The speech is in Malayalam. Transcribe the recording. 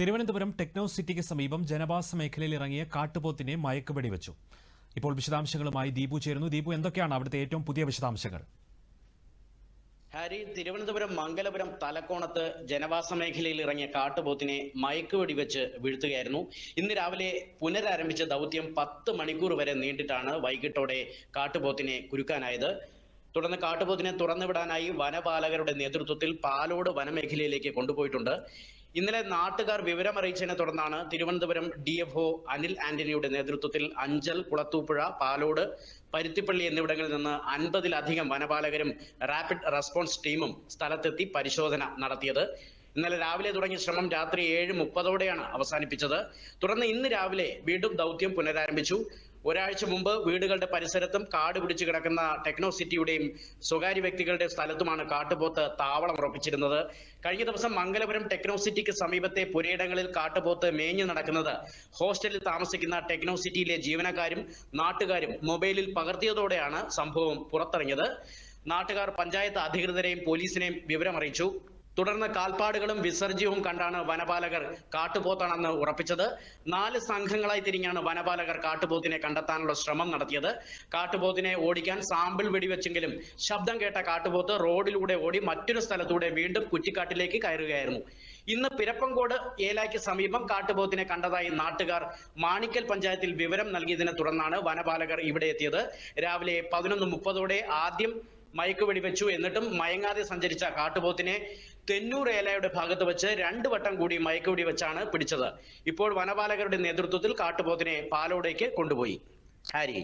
തിരുവനന്തപുരം ടെക്നോ സിറ്റിക്ക് സമീപം ജനവാസ മേഖലയിൽ ഇറങ്ങിയ കാട്ടുപോത്തിനെ മയക്കുപടി വെച്ചു ഇപ്പോൾ വിശദാംശങ്ങളുമായി ദീപു ചേരുന്നു. ദീപു എന്തൊക്കെയാണ് അവിടുത്തെ ഏറ്റവും പുതിയ വിശദാംശങ്ങൾ? ഹാരി തിരുവനന്തപുരം മംഗലപുരം തലക്കോണത്ത് ജനവാസ മേഖലയിൽ ഇറങ്ങിയ കാട്ടുപോത്തിനെ മയക്കുവെടി വെച്ച് വീഴ്ത്തുകയായിരുന്നു. ഇന്ന് രാവിലെ പുനരാരംഭിച്ച ദൗത്യം പത്ത് മണിക്കൂർ വരെ നീണ്ടിട്ടാണ് വൈകിട്ടോടെ കാട്ടുപോത്തിനെ കുരുക്കാനായത്. തുടർന്ന് കാട്ടുപോത്തിനെ തുറന്നുവിടാനായി വനപാലകരുടെ നേതൃത്വത്തിൽ പാലോട് വനമേഖലയിലേക്ക് കൊണ്ടുപോയിട്ടുണ്ട്. ഇന്നലെ നാട്ടുകാർ വിവരം അറിയിച്ചതിനെ തുടർന്നാണ് തിരുവനന്തപുരം ഡി എഫ് അനിൽ ആന്റണിയുടെ നേതൃത്വത്തിൽ അഞ്ചൽ കുളത്തൂപ്പുഴ പാലോട് പരുത്തിപ്പള്ളി എന്നിവിടങ്ങളിൽ നിന്ന് അൻപതിലധികം വനപാലകരും റാപ്പിഡ് റെസ്പോൺസ് ടീമും സ്ഥലത്തെത്തി പരിശോധന നടത്തിയത്. ഇന്നലെ രാവിലെ തുടങ്ങിയ ശ്രമം രാത്രി ഏഴ് മുപ്പതോടെയാണ് അവസാനിപ്പിച്ചത്. തുടർന്ന് ഇന്ന് രാവിലെ വീണ്ടും ദൗത്യം പുനരാരംഭിച്ചു. ഒരാഴ്ച മുമ്പ് വീടുകളുടെ പരിസരത്തും കാട് പിടിച്ചു കിടക്കുന്ന ടെക്നോ സിറ്റിയുടെയും സ്വകാര്യ വ്യക്തികളുടെ സ്ഥലത്തുമാണ് കാട്ടുപോത്ത് താവളം ഉറപ്പിച്ചിരുന്നത്. കഴിഞ്ഞ ദിവസം മംഗലപുരം ടെക്നോ സിറ്റിക്ക് സമീപത്തെ പുരയിടങ്ങളിൽ കാട്ടുപോത്ത് മേഞ്ഞു നടക്കുന്നത്. ഹോസ്റ്റലിൽ താമസിക്കുന്ന ടെക്നോ സിറ്റിയിലെ ജീവനക്കാരും നാട്ടുകാരും മൊബൈലിൽ പകർത്തിയതോടെയാണ് സംഭവം പുറത്തിറങ്ങിയത്. നാട്ടുകാർ പഞ്ചായത്ത് അധികൃതരെയും പോലീസിനെയും വിവരമറിയിച്ചു. തുടർന്ന് കാൽപ്പാടുകളും വിസർജ്യവും കണ്ടാണ് വനപാലകർ കാട്ടുപോത്താണെന്ന് ഉറപ്പിച്ചത്. നാല് സംഘങ്ങളായി തിരിഞ്ഞാണ് വനപാലകർ കാട്ടുപോത്തിനെ കണ്ടെത്താനുള്ള ശ്രമം നടത്തിയത്. കാട്ടുപോത്തിനെ ഓടിക്കാൻ സാമ്പിൾ വെടിവെച്ചെങ്കിലും ശബ്ദം കേട്ട കാട്ടുപോത്ത് റോഡിലൂടെ ഓടി മറ്റൊരു സ്ഥലത്തൂടെ വീണ്ടും കുറ്റിക്കാട്ടിലേക്ക് കയറുകയായിരുന്നു. ഇന്ന് പിരപ്പങ്കോട് ഏലായ്ക്ക് സമീപം കാട്ടുപോത്തിനെ കണ്ടതായി നാട്ടുകാർ മാണിക്കൽ പഞ്ചായത്തിൽ വിവരം നൽകിയതിനെ തുടർന്നാണ് വനപാലകർ ഇവിടെ എത്തിയത്. രാവിലെ പതിനൊന്ന് മുപ്പതോടെ ആദ്യം മയക്ക് വെടിവെച്ചു. എന്നിട്ടും മയങ്ങാതെ സഞ്ചരിച്ച കാട്ടുപോത്തിനെ തെന്നൂർ ഏലയുടെ ഭാഗത്ത് വെച്ച് രണ്ട് വട്ടം കൂടി മയക്ക് വെടിവെച്ചാണ് പിടിച്ചത്. ഇപ്പോൾ വനപാലകരുടെ നേതൃത്വത്തിൽ കാട്ടുപോത്തിനെ പാലോടേക്ക് കൊണ്ടുപോയി. ഹാരി.